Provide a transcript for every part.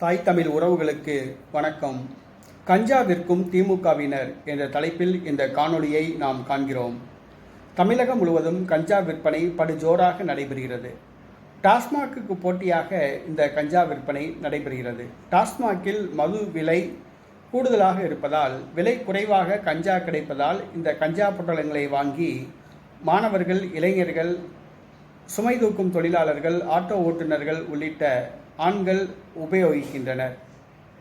தாய் தமிழ் உறவுகளுக்கு வணக்கம். கஞ்சா விற்கும் திமுகவினர் என்ற தலைப்பில் இந்த காணொளியை நாம் காண்கிறோம். தமிழகம் முழுவதும் கஞ்சா விற்பனை படுஜோராக நடைபெறுகிறது. டாஸ்மாக்கு போட்டியாக இந்த கஞ்சா விற்பனை நடைபெறுகிறது. டாஸ்மாகில் மது விலை கூடுதலாக இருப்பதால் விலை குறைவாக கஞ்சா கிடைப்பதால் இந்த கஞ்சா பொட்டலங்களை வாங்கி மாணவர்கள் இளைஞர்கள் சுமை தூக்கும் தொழிலாளர்கள் ஆட்டோ ஓட்டுநர்கள் உள்ளிட்ட ஆண்கள் உபயோகிக்கின்றனர்.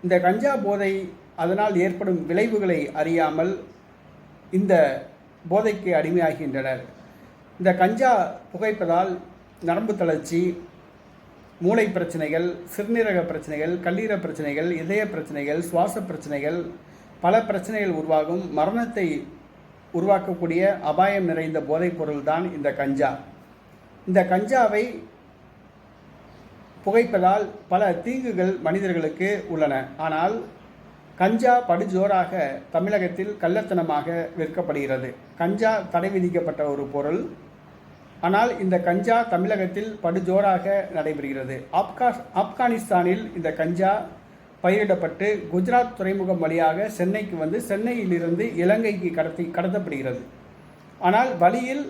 இந்த கஞ்சா போதை அதனால் ஏற்படும் விளைவுகளை அறியாமல் இந்த போதைக்கு அடிமையாகின்றனர். இந்த கஞ்சா புகைப்பதால் நரம்பு தளர்ச்சி மூளை பிரச்சனைகள் சிறுநீரக பிரச்சனைகள் கல்லீரல் பிரச்சனைகள் இதய பிரச்சனைகள் சுவாச பிரச்சனைகள் பல பிரச்சனைகள் உருவாகும். மரணத்தை உருவாக்கக்கூடிய அபாயம் நிறைந்த போதைப் பொருள்தான் இந்த கஞ்சா. இந்த கஞ்சாவை புகைப்பதால் பல தீங்குகள் மனிதர்களுக்கு உள்ளன. ஆனால் கஞ்சா படுஜோராக தமிழகத்தில் கள்ளத்தனமாக விற்கப்படுகிறது. கஞ்சா தடை விதிக்கப்பட்ட ஒரு பொருள். ஆனால் இந்த கஞ்சா தமிழகத்தில் படுஜோராக நடைபெறுகிறது. ஆப்கா ஆப்கானிஸ்தானில் இந்த கஞ்சா பயிரிடப்பட்டு குஜராத் துறைமுகம் வழியாக சென்னைக்கு வந்து சென்னையிலிருந்து இலங்கைக்கு கடத்தி கடத்தப்படுகிறது. ஆனால் வழியில்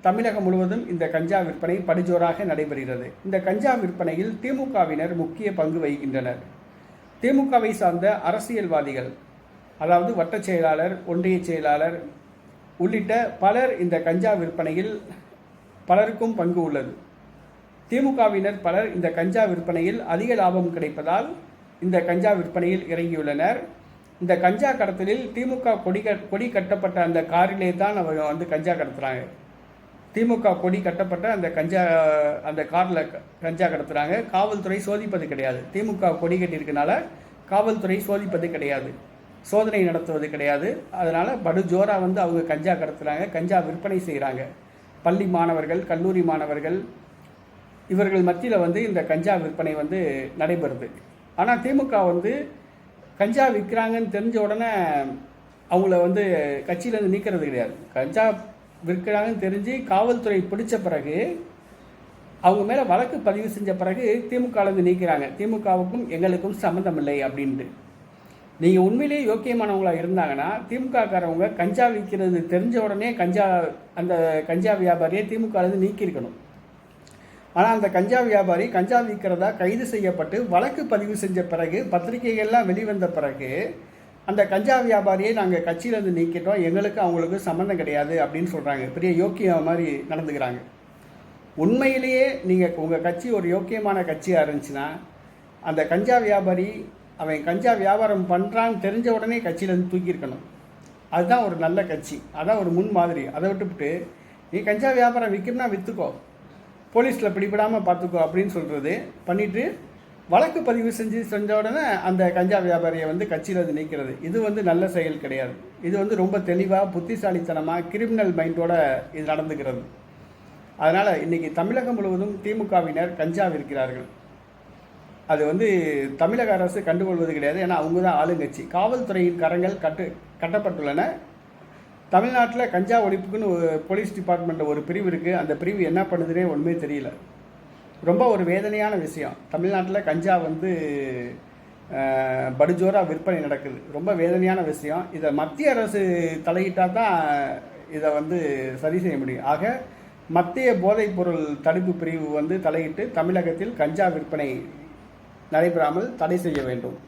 தமிழகம் முழுவதும் இந்த கஞ்சா விற்பனை படுஜோராக நடைபெறுகிறது. இந்த கஞ்சா விற்பனையில் திமுகவினர் முக்கிய பங்கு வகிக்கின்றனர். திமுகவை சார்ந்த அரசியல்வாதிகள் அதாவது வட்டச் செயலாளர் ஒன்றிய செயலாளர் உள்ளிட்ட பலர் இந்த கஞ்சா விற்பனையில் பலருக்கும் பங்கு உள்ளது. திமுகவினர் பலர் இந்த கஞ்சா விற்பனையில் அதிக லாபம் கிடைப்பதால் இந்த கஞ்சா விற்பனையில் இறங்கியுள்ளனர். இந்த கஞ்சா கடத்தலில் திமுக கொடி கட்- கொடி கட்டப்பட்ட அந்த காரிலே தான் அவர் வந்து கஞ்சா கடத்துறாங்க. திமுக கொடி கட்டப்பட்ட அந்த கஞ்சா அந்த காரில் கஞ்சா கடத்துகிறாங்க காவல்துறை சோதிப்பது கிடையாது. திமுக கொடி கட்டியிருக்கனால காவல்துறை சோதிப்பது கிடையாது. சோதனை நடத்துவது கிடையாது. அதனால் படு ஜோராக வந்து அவங்க கஞ்சா கடத்துறாங்க. கஞ்சா விற்பனை செய்கிறாங்க பள்ளி மாணவர்கள் கல்லூரி மாணவர்கள் இவர்கள் மத்தியில் வந்து இந்த கஞ்சா விற்பனை வந்து நடைபெறுது. ஆனால் திமுக வந்து கஞ்சா விற்கிறாங்கன்னு தெரிஞ்ச உடனே அவங்கள வந்து கட்சியிலேருந்து நீக்கிறது கிடையாது. கஞ்சா விற்கிறாங்கன்னு தெரிஞ்சு காவல்துறை பிடிச்ச பிறகு அவங்க மேலே வழக்கு பதிவு செஞ்ச பிறகு திமுகலேருந்து நீக்கிறாங்க. திமுகவுக்கும் எங்களுக்கும் சம்மந்தம் இல்லை அப்படின்ட்டு. நீங்கள் உண்மையிலேயே யோக்கியமானவங்களாக இருந்தாங்கன்னா திமுகக்காரவங்க கஞ்சா விற்கிறது தெரிஞ்ச உடனே கஞ்சா அந்த கஞ்சா வியாபாரியை திமுகலேருந்து நீக்கியிருக்கணும். ஆனால் அந்த கஞ்சா வியாபாரி கஞ்சா விற்கிறதா கைது செய்யப்பட்டு வழக்கு பதிவு செஞ்ச பிறகு பத்திரிகைகள்லாம் வெளிவந்த பிறகு அந்த கஞ்சா வியாபாரியை நாங்கள் கட்சியிலேருந்து நீக்கிட்டோம். எங்களுக்கு அவங்களுக்கு சம்மந்தம் கிடையாது அப்படின்னு சொல்கிறாங்க பெரிய யோக்கியம் மாதிரி நடந்துக்கிறாங்க. உண்மையிலேயே நீங்கள் உங்கள் கட்சி ஒரு யோக்கியமான கட்சியாக இருந்துச்சுன்னா அந்த கஞ்சா வியாபாரி அவன் கஞ்சா வியாபாரம் பண்ணுறான்னு தெரிஞ்ச உடனே கட்சியிலேருந்து தூக்கியிருக்கணும். அதுதான் ஒரு நல்ல கட்சி. அதான் ஒரு முன் மாதிரி. அதை விட்டுவிட்டு நீ கஞ்சா வியாபாரம் விற்கணும்னா விற்றுக்கோ போலீஸில் பிடிபடாமல் பார்த்துக்கோ அப்படின்னு சொல்கிறது பண்ணிவிட்டு வழக்கு பதிவு செஞ்சு செஞ்ச உடனே அந்த கஞ்சா வியாபாரியை வந்து கட்சியிலேருந்து நீக்கிறது. இது வந்து நல்ல செயல் கிடையாது. இது வந்து ரொம்ப தெளிவாக புத்திசாலித்தனமாக கிரிமினல் மைண்டோட இது நடந்துக்கிறது. அதனால் இன்றைக்கி தமிழகம் முழுவதும் திமுகவினர் கஞ்சா இருக்கிறார்கள் அது வந்து தமிழக அரசு கண்டுகொள்வது கிடையாது. ஏன்னா அவங்க தான் ஆளுங்கட்சி. காவல்துறையின் கரங்கள் கட்டு கட்டப்பட்டுள்ளன. தமிழ்நாட்டில் கஞ்சா ஒழிப்புக்குன்னு ஒரு போலீஸ் டிபார்ட்மெண்ட்டில் ஒரு பிரிவு இருக்குது அந்த பிரிவு என்ன பண்ணுதுன்னே ஒன்றுமே தெரியல. ரொம்ப ஒரு வேதனையான விஷயம். தமிழ்நாட்டில் கஞ்சா வந்து படுஜோராக விற்பனை நடக்குது. ரொம்ப வேதனையான விஷயம். இதை மத்திய அரசு தலையிட்டால் தான் இதை வந்து சரி செய்ய முடியும். ஆக மத்திய போதைப்பொருள் தடுப்பு பிரிவு வந்து தலையிட்டு தமிழகத்தில் கஞ்சா விற்பனை நடைபெறாமல் தடை செய்ய வேண்டும்.